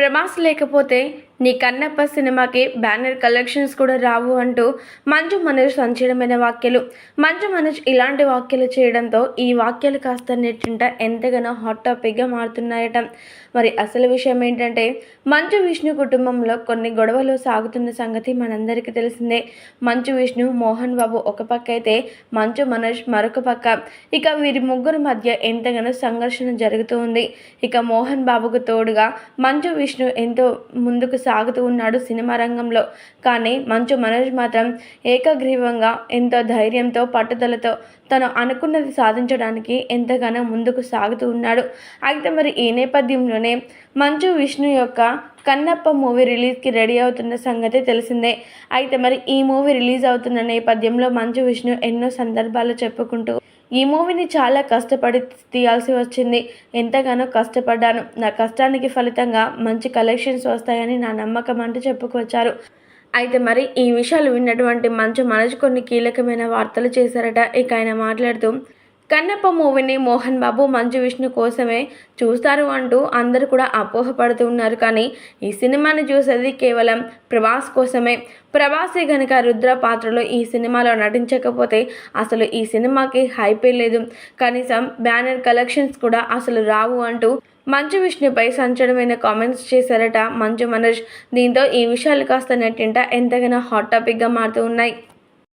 ప్రభాస్ లేకపోతే నీ కన్నప్ప సినిమాకి బ్యానర్ కలెక్షన్స్ కూడా రావు అంటూ మంచు మనోజ్ సంచలనమైన వాక్యాలు మంచు మనోజ్ ఇలాంటి వాక్యాలు చేయడంతో ఈ వాక్యాలు కాస్త నెట్టింట ఎంతగానో హాట్ టాపిక్గా మారుతున్నాయట. మరి అసలు విషయం ఏంటంటే మంచు విష్ణు కుటుంబంలో కొన్ని గొడవలు సాగుతున్న సంగతి మనందరికీ తెలిసిందే. మంచు విష్ణు మోహన్ బాబు ఒక పక్క అయితే మంచు మనోజ్ మరొక పక్క. ఇక వీరి ముగ్గురు మధ్య ఎంతగానో సంఘర్షణ జరుగుతూ ఉంది. ఇక మోహన్ బాబుకు తోడుగా మంచు విష్ణు ఎంతో ముందుకు సాగుతూ ఉన్నాడు సినిమా రంగంలో. కానీ మంచు మనోజ్ మాత్రం ఏకగ్రీవంగా ఎంతో ధైర్యంతో పట్టుదలతో తను అనుకున్నది సాధించడానికి ఎంతగానో ముందుకు సాగుతూ ఉన్నాడు. అయితే మరి ఈ నేపథ్యంలోనే మంచు విష్ణు యొక్క కన్నప్ప మూవీ రిలీజ్కి రెడీ అవుతున్న సంగతి తెలిసిందే. అయితే మరి ఈ మూవీ రిలీజ్ అవుతున్న నేపథ్యంలో మంచు విష్ణు ఎన్నో సందర్భాలు చెప్పుకుంటూ ఈ మూవీని చాలా కష్టపడి తీయాల్సి వచ్చింది. ఎంతగానో కష్టపడ్డాను. నా కష్టానికి ఫలితంగా మంచి కలెక్షన్స్ వస్తాయని నా నమ్మకం అంటూ చెప్పుకొచ్చారు. అయితే మరి ఈ విషయాలు విన్నటువంటి మంచు మనసు కొన్ని కీలకమైన వార్తలు చేశారట. ఇక ఆయన మాట్లాడుతూ కన్నప్ప మూవీని మోహన్ బాబు మంచు విష్ణు కోసమే చూస్తారు అంటూ అందరూ కూడా అపోహపడుతూ ఉన్నారు. కానీ ఈ సినిమాని చూసేది కేవలం ప్రభాస్ కోసమే. ప్రభాసే గనుక రుద్ర పాత్రలో ఈ సినిమాలో నటించకపోతే అసలు ఈ సినిమాకి హైపే లేదు. కనీసం బ్యానర్ కలెక్షన్స్ కూడా అసలు రావు అంటూ మంచు విష్ణుపై సంచలనమైన కామెంట్స్ చేశారట మంచు మనోజ్. దీంతో ఈ విషయాలు కాస్త నెట్టింట ఎంతగానో హాట్ టాపిక్గా మారుతూ ఉన్నాయి.